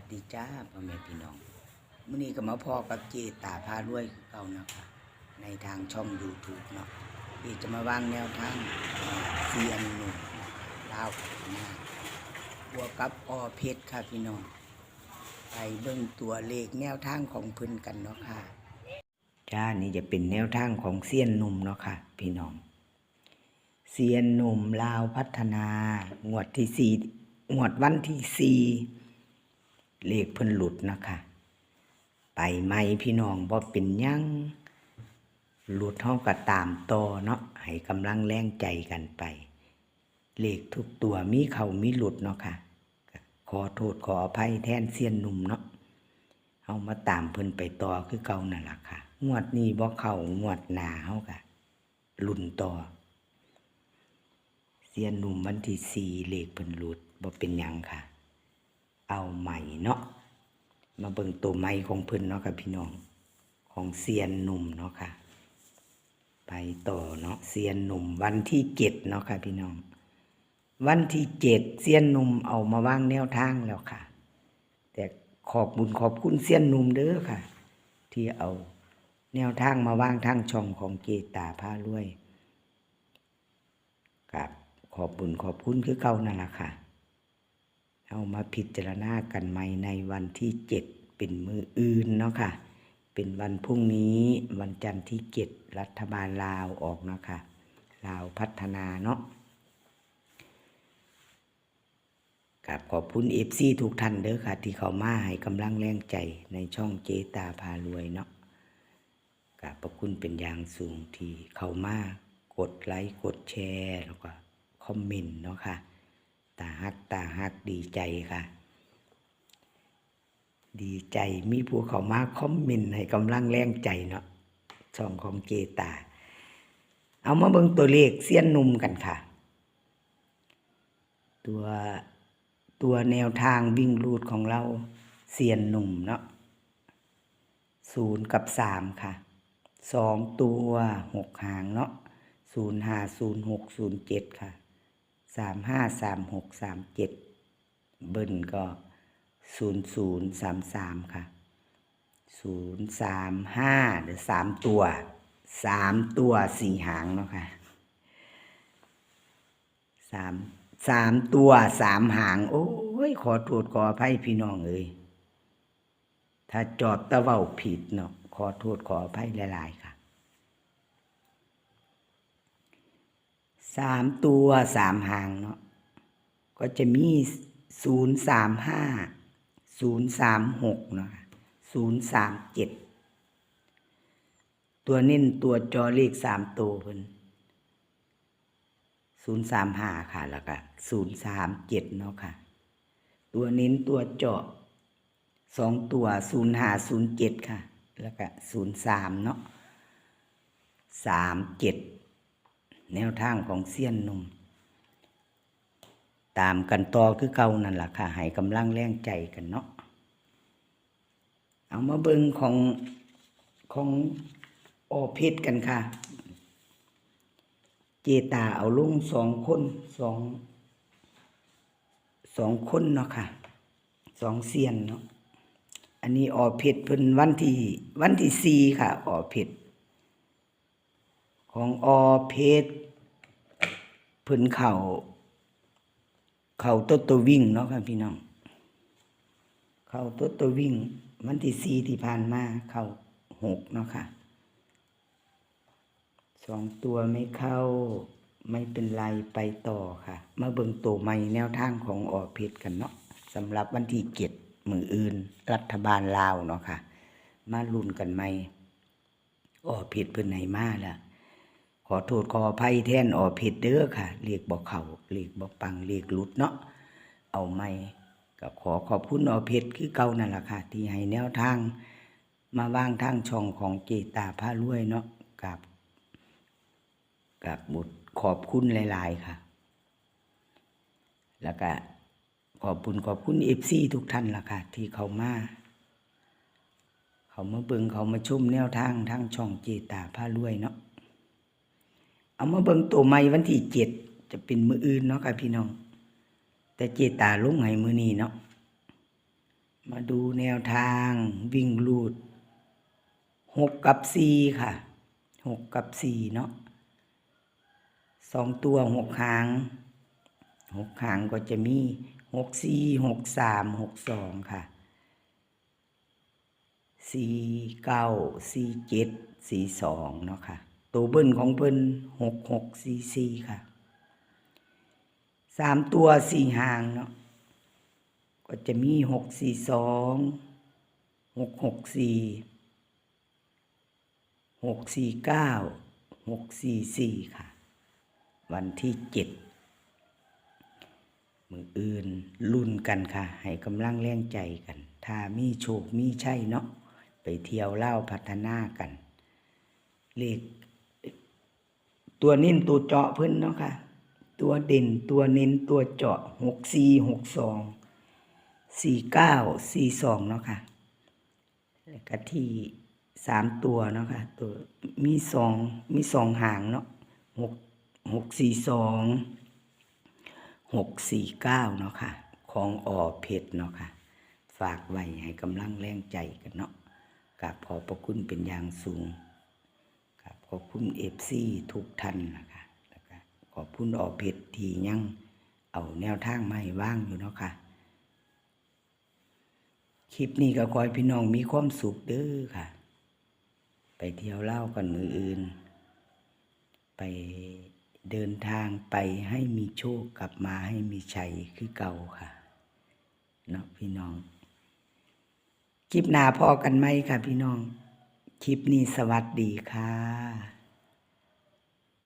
วัสดีจ้าพ่อแม่พี่น้องมื้อนี้ก็มาพอกับเจตาพารวยคือเก่านะคะในทางช่อง YouTube เนาะที่จะมาวางแนวทางเซียนหนุ่มลาวพัฒนาบวกกับออเพชรค่ะพี่น้องไปเบิ่งตัวเลขแนวทางของพิ่นกันเนาะค่ะจ้านี่จะเป็นแนวทางของเซียนหนุ่มเนาะค่ะ พี่น้องเซียนหนุ่มลาวพัฒนางวดที่สี่งวดวันที่สี่ เลขเพิ่นหลุดนะคะไปไหมพี่น้องบ่เป็นยังหลุดเท่ากับตามต่อเนาะให้กำลังแรงใจกันไป เลขทุกตัวมีเขามีหลุดเนาะค่ะ ขอโทษขออภัยแทนเซียนหนุ่มเนาะเอามาตามเพิ่นไปต่อคือเก่านั่นล่ะค่ะ งวดนี้บ่เข้างวดหนาเฮากะลุ่นต่อ เสียนหนุ่มวันที่สี่เลขเพิ่นหลุดบ่เป็นหยังค่ะ เอาใหม่เนาะมาเบิ่งตัวใหม่ของเพิ่นเนาะค่ะพี่น้อง ของเซียนหนุ่มเนาะค่ะ ไปต่อเนาะเซียนหนุ่มวันที่เจ็ดเนาะค่ะพี่น้อง วันที่เจ็ดเซียนหนุ่มเอามาวางแนวทางแล้วค่ะ แต่ขอบบุญขอบคุณเซียนหนุ่มเด้อค่ะ ที่เอาแนวทางมาวางทางช่องของเกตาพารวยกับขอบบุญขอบคุณคือเก่านั่นแหละค่ะ เอามาพิจารณากันใหม่ในวันที่เจ็ดเป็นมืออื่นเนาะค่ะ เป็นวันพรุ่งนี้วันจันทร์ที่เจ็ดรัฐบาลลาวออกเนาะค่ะลาวพัฒนาเนาะกับขอบคุณเอฟซีทุกท่านเด้อค่ะ ที่เขามาให้กำลังแรงใจในช่องเจตาพารวยเนาะกับพระคุณเป็นอย่างสูงที่เขามากดไลค์กดแชร์แล้วก็คอมเมนต์เนาะค่ะ ตาฮักตาฮักดีใจค่ะ ดีใจมีผู้เขามาคอมเมนต์ให้กำลังแรงใจเนาะช่องของเกตา เอามาเบิ่งตัวเลขเสี้ยนหนุ่มกันค่ะ ตัวตัวแนวทางวิ่งรูดของเราเซียนหนุ่มเนาะศูนย์กับสามค่ะสองตัวหกหางเนาะศูนย์ห้าศูนย์หกศูนย์เจ็ดค่ะ สามห้าสามหกสามเจ็ดเบิ้ลก็ศูนย์ศูนย์สามสามค่ะศูนย์สามห้าหรือสามตัวสามตัวสี่หางเนาะค่ะสามสามตัวสามหาง โอ้ย ขอโทษขออภัยพี่น้องเอ้ยถ้าจอบตะเว้าผิดเนาะขอโทษขออภัยหลาย ๆ ค่ะ สามตัวสามหางเนาะก็จะมีศูนย์สามห้าศูนย์สามหกเนาะศูนย์สามเจ็ดตัวเน้นตัวจอเลขสามตัวเพิ่นศูนย์สามห้าค่ะแล้วก็ศูนย์สามเจ็ดเนาะค่ะ ตัวเน้นตัวเจาะสองตัวศูนย์ห้าศูนย์เจ็ดค่ะ แล้วก็ศูนย์สามเนาะสามเจ็ด แนวทางของเซียนหนุ่ม ตามกันต่อคือเก่านั่นแหละค่ะให้กำลังแรงใจกันเนาะเอามาเบิ่งของของโอเพชรกันค่ะ เจตาเอาลุงสองคนสองสองคนเนาะค่ะสองเซียนเนาะอันนี้ออเพชรเพิ่นวันที่วันที่สี่ค่ะ ออเพชร ของออเพชรพิ่นเข่า เข่าตัวตัววิ่งเนาะค่ะพี่น้อง เข่าตัวตัววิ่งวันที่สี่ที่ผ่านมา เข่าหกเนาะค่ะสองตัวไม่เข้าไม่เป็นไรไปต่อค่ะ มาเบิ่งตัวใหม่แนวทางของออเพชรกันเนาะสำหรับวันที่เจ็ดมืออื่น รัฐบาลลาวเนาะค่ะ มาลุ้นกันไหมอ้อผิดเพิ่นไหนมาล่ะ ขอโทษขออภัยแทนออผิดเด้อค่ะเรียกบอกเขาเรียกบอกปังเรียกลุดเนาะเอาไม่ก็ขอขอบคุณออเพชรคือเก่านั่นแหละค่ะ ที่ให้แนวทาง มาวางทางช่องของเจตาผ้ารวยเนาะกับกับบุตรขอบคุณหลาย ๆ ค่ะ แล้วก็ขอบคุณขอบคุณเอฟซีทุกท่านล่ะค่ะ ที่เขามาเขามาเบิงเขามาชุ่มแนวทางทางช่องเจตาผ้ารวยเนาะ เอามาเบิงตัวใหม่วันที่เจ็ดจะเป็นมืออื่นเนาะค่ะพี่น้อง แต่เจตาลุงให้มือนี้เนาะมาดูแนวทางวิ่งลูดหกกับสี่ค่ะหกกับสี่เนาะสองตัวหกหางหกหางก็จะมีหกสี่หกสามหกสองค่ะสี่เก้าสี่เจ็ดสี่สองเนาะค่ะ ตัวเบิ้ลของเบิ้ลหกหกสี่สี่ค่ะสามตัวสี่หางเนาะก็จะมีหกสี่สองหกหกสี่หกสี่เก้าหกสี่สี่ค่ะ วันที่เจ็ดมืออื่นรุ่นกันค่ะ ให้กำลังแรงใจกัน ถ้ามีโชคมีใช่เนาะไปเที่ยวเล่าพัฒนากัน เลข ตัวนิ่นตัวเจาะเพิ่นเนาะค่ะ ตัวเด่นตัวเน้นตัวเจาะหกสี่หกสองสี่เก้าสี่สองเนาะค่ะ แล้วก็ที่สามตัวเนาะค่ะ ตัวมีสองมีสองหางเนาะหกหกสี่สองหกสี่เก้าเนาะค่ะ ของออเพชรเนาะค่ะ ฝากไว้ให้กำลังแรงใจกันเนาะกับขอบพระคุณเป็นอย่างสูง ขอบคุณเอฟซีทุกท่านนะคะแล้วก็ขอบคุณออเพชรที่ยังเอาแนวทางมาให้ว่างอยู่เนาะค่ะ คลิปนี้ก็ขอให้พี่น้องมีความสุขเด้อค่ะ ไปเที่ยวเล่ากันมืออื่น ไปเดินทางไปให้มีโชคกลับมาให้มีชัยคือเก่าค่ะเนาะพี่น้องคลิปหน้าพอกันไหมค่ะพี่น้อง คลิปนี้สวัสดีค่ะ